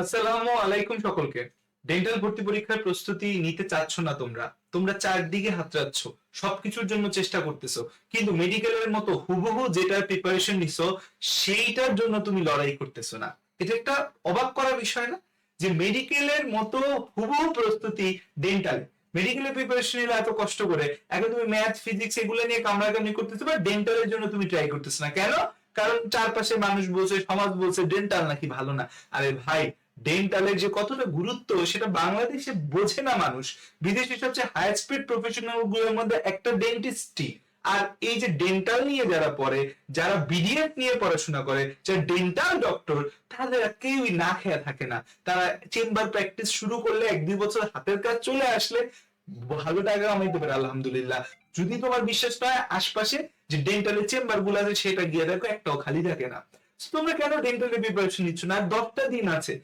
আসসালামু আলাইকুম সকলকে। ডেন্টাল ভর্তি পরীক্ষার প্রস্তুতি নিতে চাচ্ছ না তোমরা? তোমরা চারদিকে হাতড়াচ্ছ, সবকিছুর জন্য চেষ্টা করতেছো, কিন্তু মেডিকেলের মতো হুবহু যেটার প্রিপারেশন নিছো, সেইটার জন্য তুমি লড়াই না। এটা একটা অবাক করার বিষয় না? যে মেডিকেলের মতো হুবহু প্রস্তুতি ডেন্টালে মেডিকেলের প্রিপারেশন নিলে এত কষ্ট করে এখন তুমি ম্যাথ ফিজিক্স এগুলো নিয়ে কামড়াকামড়ি করতেছো বা ডেন্টালের জন্য তুমি ট্রাই করতেছো না। কেন? কারণ চারপাশে মানুষ বলছে, সমাজ বলছে ডেন্টাল নাকি ভালো না। আরে ভাই ডেন্টালের যে কতটা গুরুত্ব, সেটা বাংলাদেশে বোঝে না মানুষ। বিদেশে সবচেয়ে হাই স্পিড প্রফেশনাল মধ্যে একটা ডেন্টিস্টই আর এই যে ডেন্টাল নিয়ে যারা পড়ে, যারা বিডিএফ নিয়ে পড়াশোনা করে যারা ডেন্টাল ডক্টর তাদের কেউই না খেয়া থাকে না। তারা চেম্বার প্র্যাকটিস শুরু করলে এক দুই বছর হাতের কাজ চলে আসলে ভালো টাকা কামাইতে পারে, আলহামদুলিল্লাহ। যদি তোমার বিশ্বাস না আশপাশে যে ডেন্টালের চেম্বারগুলো আছে, সেটা গিয়ে দেখো, একটাও খালি থাকে না। তোমরা কেন ডেন্টালের প্রিপারেশন নিচ্ছ না? দশটা দিন আছে।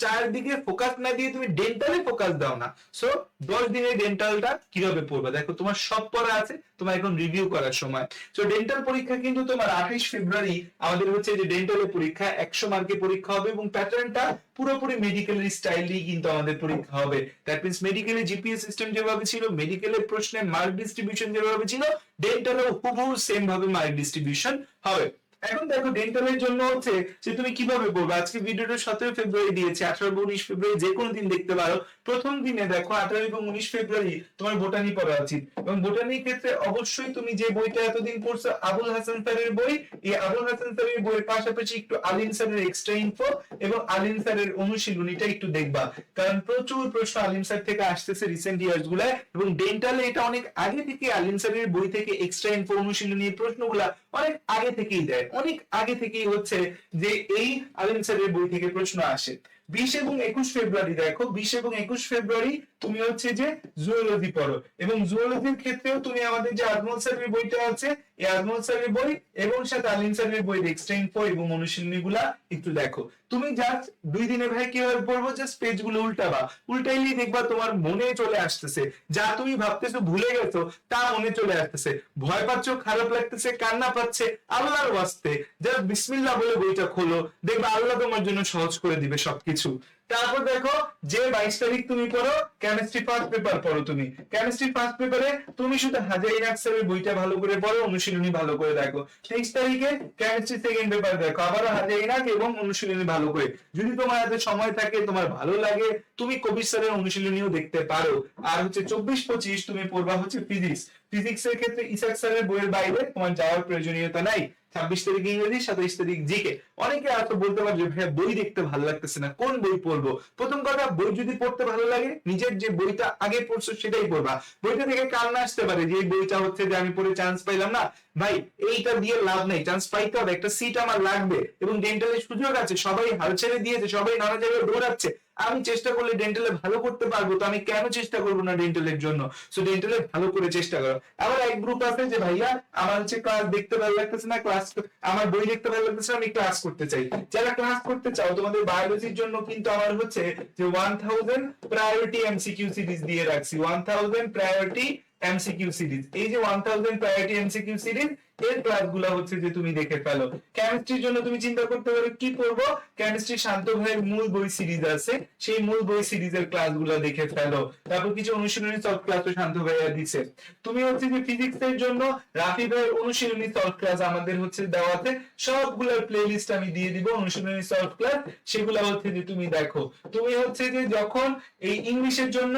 চারদিকে ফোকাস না দিয়ে তুমি ডেন্টালে ফোকাস দাও না। সো দশ দিনে ডেন্টালটা কীভাবে পড়বে? দেখো, তোমার সব পড়া আছে, তোমার এখন রিভিউ করার সময়। সো ডেন্টাল পরীক্ষা কিন্তু তোমার আঠাইশ ফেব্রুয়ারি আমাদের হচ্ছে যে ডেন্টালের পরীক্ষা, একশো মার্কের পরীক্ষা হবে এবং প্যাটার্নটা পুরোপুরি মেডিকেলের স্টাইলেই কিন্তু আমাদের পরীক্ষা হবে। দ্যাট মিনস মেডিকেলের জিপিএস সিস্টেম যেভাবে ছিল মেডিকেলের প্রশ্নে মার্ক ডিস্ট্রিবিউশন যেভাবে ছিল ডেন্টালেও হুবহু সেম ভাবে মার্ক ডিস্ট্রিবিউশন হবে। এখন দেখো ডেন্টালের জন্য হচ্ছে, যে তুমি কীভাবে বলবে? আজকে ভিডিওটা সতেরো ফেব্রুয়ারি দিয়েছে, আঠারো বা উনিশ ফেব্রুয়ারি যে কোনো দিন দেখতে পারো। প্রথম দিনে দেখো, আঠারো এবং উনিশ ফেব্রুয়ারি তোমার বোটানি পড়া উচিত। এবং বোটানির ক্ষেত্রে অবশ্যই তুমি যে বইটা এতদিন পড়ছো, আবুল হাসান স্যারের বই, এই আবুল হাসান স্যারের বইয়ের পাশাপাশি একটু আলিম স্যারের এক্সট্রা ইনফো এবং আলিম স্যারের অনুশীলনীটা একটু দেখবা। কারণ প্রচুর প্রশ্ন আলিম স্যার থেকে আসতেছে রিসেন্ট ইয়ার্স গুলায়, এবং ডেন্টালে এটা অনেক আগে থেকে আলিম স্যারের বই থেকে এক্সট্রা ইনফো অনুশীলনী, প্রশ্নগুলা অনেক আগে থেকেই দেয়। অনেক আগে থেকেই হচ্ছে যে এই আলিম স্যারের বই থেকে প্রশ্ন আসে। বিশ এবং একুশ ফেব্রুয়ারি দেখো, বিশ এবং একুশ ফেব্রুয়ারি তুমি হচ্ছে যে জুওলজি পড়ো এবং জুওলজির ক্ষেত্রেও তুমি আমাদের যে আজমল স্যারের বইটা আছে, এই আজমল স্যারের বই এবং সাথে আলিম স্যারের বই এক্সট্রা ইনফো এবং অনুশীলনী গুলা একটু দেখো। তুমি জাস্ট দুই দিনে ভাই কীভাবে পড়ব? জাস্ট পেজগুলো উল্টাবা। উল্টাইলেই দেখবা তোমার মনে চলে আসতেছে। যা তুমি ভাবতেছো ভুলে গেছো, তা মনে চলে আসতেছে। ভয় পাচ্ছ, খারাপ লাগতেছে, কান্না পাচ্ছে, আল্লাহর ওয়াস্তে। জাস্ট বিসমিল্লাহ বলে বইটা খোলো। দেখবা আল্লাহ তোমার জন্য সহজ করে দিবে সবকিছু। pixel তারপর দেখো, যে বাইশ তারিখ তুমি পড়ো কেমিস্ট্রি ফার্স্ট পেপার পড়ো তুমি। কেমিস্ট্রি ফার্স্ট পেপারে তুমি শুধু হাজারি নাক্সারের বইটা ভালো করে পড়ো, অনুশীলনী ভালো করে দেখো। তেইশ তারিখে কেমিস্ট্রি সেকেন্ড পেপার দেখো, আবারও হাজারি নাক এবং অনুশীলনী ভালো করে। যদি তোমার হাতে সময় থাকে, তোমার ভালো লাগে, তুমি কবির স্যারের অনুশীলনীও দেখতে পারো। আর হচ্ছে চব্বিশ পঁচিশ তুমি পড়বা হচ্ছে ফিজিক্স ফিজিক্স এর ক্ষেত্রে ইসাক স্যারের বইয়ের বাইরে তোমার যাওয়ার প্রয়োজনীয়তা নাই। ছাব্বিশ তারিখ ইংরেজি, সাতাইশ তারিখ জিকে। অনেকে হয়তো বলতে পারবে, ভাইয়া, বই দেখতে ভালো লাগতেছে না। কোন বই পড়ব প্রথম কথা, বই যদি পড়তে ভালো লাগে, নিজের যে বইটা আগে পড়ছো সেটাই পড়বা। বইটা থেকে কান্না আসতে পারে যে বইটা হচ্ছে যে আমি পড়ে চান্স পাইলাম না। ভাই, এইটা দিয়ে লাভ নেই। চান্স পাইতে হবে, একটা সিট আমার লাগবে। এবং ডেন্টালের সুযোগ আছে, সবাই হাল ছেড়ে দিয়েছে, সবাই নানা জায়গায় দৌড়াচ্ছে। আমি চেষ্টা করলে ডেন্টালে ভালো করতে পারব, তো আমি কেন চেষ্টা করব না ডেন্টালের জন্য? সো ডেন্টালে ভালো করে চেষ্টা করো। আবার এক গ্রুপ আছে যে, ভাইয়া, আমার হচ্ছে ক্লাস দেখতে ভালো লাগতেছে না ক্লাস আমার বই দেখতে ভালো লাগতেছে আমি ক্লাস করতে চাই। যারা ক্লাস করতে চাও, তোমাদের বায়োলজির জন্য কিন্তু আমার হচ্ছে যে one thousand priority MCQ series দিয়ে রাখছি। One thousand priority MCQ series এই যে one thousand priority MCQ series এর ক্লাসগুলো হচ্ছে যে তুমি দেখে ফেলো। কেমিস্ট্রির জন্য তুমি চিন্তা করতে পারো, কি পড়ব? কেমিস্ট্রি শান্ত ভাইয়ের মূল বই সিরিজ আছে। সেই মূল বই সিরিজের ক্লাসগুলো দেখে ফেলো। তারপর কিছু অনুশীলনী সলভ ক্লাসও শান্ত ভাইয়া দিছে। তুমি হচ্ছে যে ফিজিক্স এর জন্য রাফি ভাইয়ের অনুশীলনী সলভ ক্লাস আমাদের হচ্ছে দেওয়াতে সবগুলোর প্লে লিস্ট আমি দিয়ে দিব অনুশীলনী সলভ ক্লাস সেগুলো হচ্ছে যে তুমি দেখো। তুমি হচ্ছে যে যখন এই ইংলিশের জন্য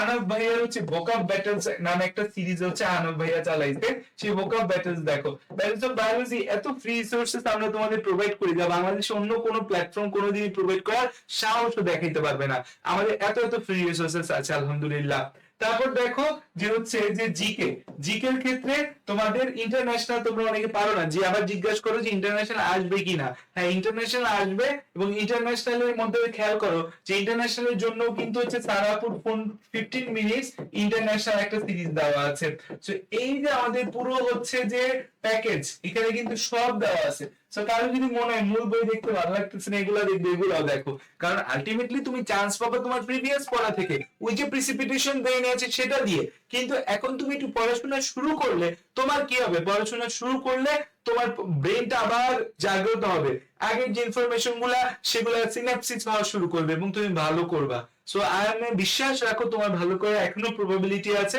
আনব ভাইয়ার হচ্ছে ভোকাব ব্যাটেলস নামে একটা সিরিজ হচ্ছে আনব ভাইয়া চালাইছে, সেই ভোকাব ব্যাটেলস দেখো। ব্যাটেলস অফ বায়োলজি এত ফ্রি রিসোর্সেস আমরা তোমাদের প্রোভাইড করি যা বাংলাদেশে অন্য কোনো প্ল্যাটফর্ম কোনোদিনই প্রোভাইড করার সাহসও দেখাইতে পারবে না। আমাদের এত এত ফ্রি রিসোর্সেস আছে, আলহামদুলিল্লাহ। তারপর দেখো যে হচ্ছে যে জিকে, জিকের ক্ষেত্রে তোমাদের ইন্টারন্যাশনাল তোমরা অনেকে পারো না, যে আবার জিজ্ঞাসা করো যে ইন্টারন্যাশনাল আসবে কিনা। হ্যাঁ ইন্টারন্যাশনাল আসবে এবং ইন্টারন্যাশনাল এর মধ্যে খেয়াল করো যে ইন্টারন্যাশনাল এর জন্য কিন্তু হচ্ছে সারাপুর ফোন ফিফটিন মিনিটস ইন্টারন্যাশনাল একটা সিরিজ দেওয়া আছে। তো এই যে আমাদের পুরো হচ্ছে যে প্যাকেজ এখানে কিন্তু সব দেওয়া আছে। সো কারও যদি মনে হয় মূল বই দেখতে ভালো লাগতেছে না, এগুলো দেখবে এগুলো দেখো। কারণ আলটিমেটলি তুমি চান্স পাবে তোমার প্রিভিয়াস পড়া থেকে। ওই যে প্রিসিপিটেশন দেয় আছে, সেটা দিয়ে। কিন্তু এখন তুমি একটু পড়াশোনা শুরু করলে, তোমার কি হবে? পড়াশোনা শুরু করলে তোমার ব্রেনটা আবার জাগ্রত হবে। আগের যে ইনফরমেশনগুলা, সেগুলা সিনাপসিস হওয়া শুরু করবে এবং তুমি ভালো করবা। সো আই এম বিশ্বাস রাখো, তোমার ভালো করে এখনও প্রবাবিলিটি আছে।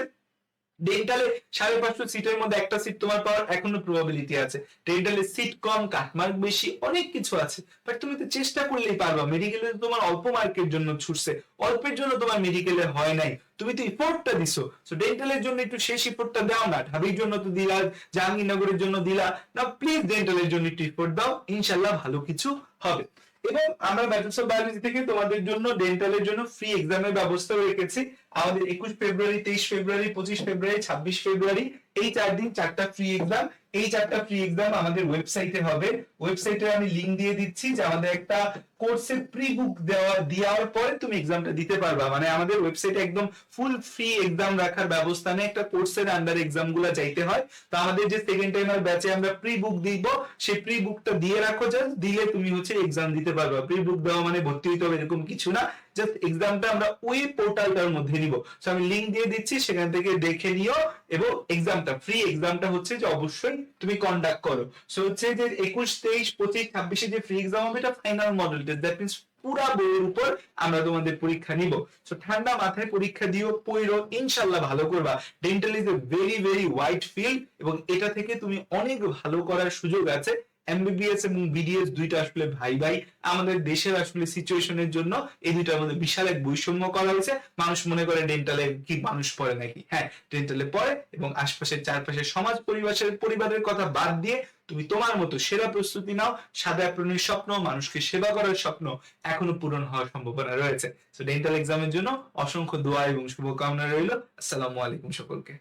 ডেন্টালে সাড়ে পাঁচশো সিটের মধ্যে একটা সিট তোমার পাওয়ার এখনও প্রবাবিলিটি আছে। ডেন্টালে সিট কম কাটমার্ক বেশি, অনেক কিছু আছে। বাট তুমি তো চেষ্টা করলেই পারবা। মেডিকেলে তোমার অল্প মার্কের জন্য ছুটছে। অল্পের জন্য তোমার মেডিকেলে হয় নাই। তুমি তো ইফোর্টটা দিছো। সো ডেন্টালের জন্য একটু শেষ ইফোর্টটা দাও না। ঢাবির জন্য তো দিলা, জাহাঙ্গীরনগরের জন্য দিলা। না প্লিজ ডেন্টালের জন্য একটু ইফোর্ট দাও। ইনশাল্লাহ ভালো কিছু হবে। এবং আমরা ব্যাচেলস অফ বায়োলজি থেকে তোমাদের জন্য ডেন্টালের জন্য ফ্রি এক্সামের ব্যবস্থা রেখেছি। আমাদের একুশ ফেব্রুয়ারি, তেইশ ফেব্রুয়ারি, পঁচিশ ফেব্রুয়ারি, ছাব্বিশ ফেব্রুয়ারি এই চার দিন চারটা ফ্রি এক্সাম এই চারটা ফ্রি এক্সাম আমাদের ওয়েবসাইটে হবে। ওয়েবসাইটে আমি লিংক দিয়ে দিচ্ছি যে আমাদের একটা কোর্সের প্রি বুক দেওয়া, দেওয়ার পরে তুমি এক্সামটা দিতে পারবা। মানে আমাদের ওয়েবসাইটে একদম ফুল ফ্রি এক্সাম রাখার ব্যবস্থা নেই। একটা কোর্সের আন্ডার এক্সামগুলা যাইতে হয়। তো আমাদের যে সেকেন্ড টাইমার ব্যাচে আমরা প্রি বুক দিব, সেই প্রি বুকটা দিয়ে রাখো জাস্ট দিলে তুমি হচ্ছে এক্সাম দিতে পারবা। প্রি বুক দেওয়া মানে ভর্তি হইতে হবে এরকম কিছু না। জাস্ট এক্সামটা আমরা ওই পোর্টালটার মধ্যে নিব। সো আমি লিংক দিয়ে দিচ্ছি, সেখান থেকে দেখে নিও এবং এক্সামটা ফ্রি এক্সামটা হচ্ছে যে অবশ্যই তুমি কন্ডাক্ট করো। সো হচ্ছে যে একুশ, তেইশ, পঁচিশ, ছাব্বিশে যে ফ্রি এক্সাম হবে, এটা final model test that means পুরা বইয়ের উপর আমরা তোমাদের পরীক্ষা নিব। সো ঠান্ডা মাথায় পরীক্ষা দিও, পড়ো ইনশাল্লাহ ভালো করবা। Dental is a very very wide field এবং এটা থেকে তুমি অনেক ভালো করার সুযোগ আছে। এমবিবিএস এবং বিডিএস দুইটা আসলে ভাই ভাই। আমাদের দেশের আসলে সিচুয়েশনের জন্য এই দুইটার মধ্যে বিশাল এক বৈষম্য করা হয়েছে। মানুষ মনে করে ডেন্টালে কি মানুষ পড়ে নাকি? হ্যাঁ ডেন্টালে পড়ে এবং আশপাশের চারপাশের সমাজ, পরিবেশের, পরিবারের কথা বাদ দিয়ে তুমি তোমার মতো সেরা প্রস্তুতি নাও। সাদা প্রাণীর স্বপ্ন, মানুষকে সেবা করার স্বপ্ন এখনও পূরণ হওয়ার সম্ভাবনা রয়েছে। তো ডেন্টাল এক্সামের জন্য অসংখ্য দোয়া এবং শুভকামনা রইল। আসসালামু আলাইকুম সকলকে।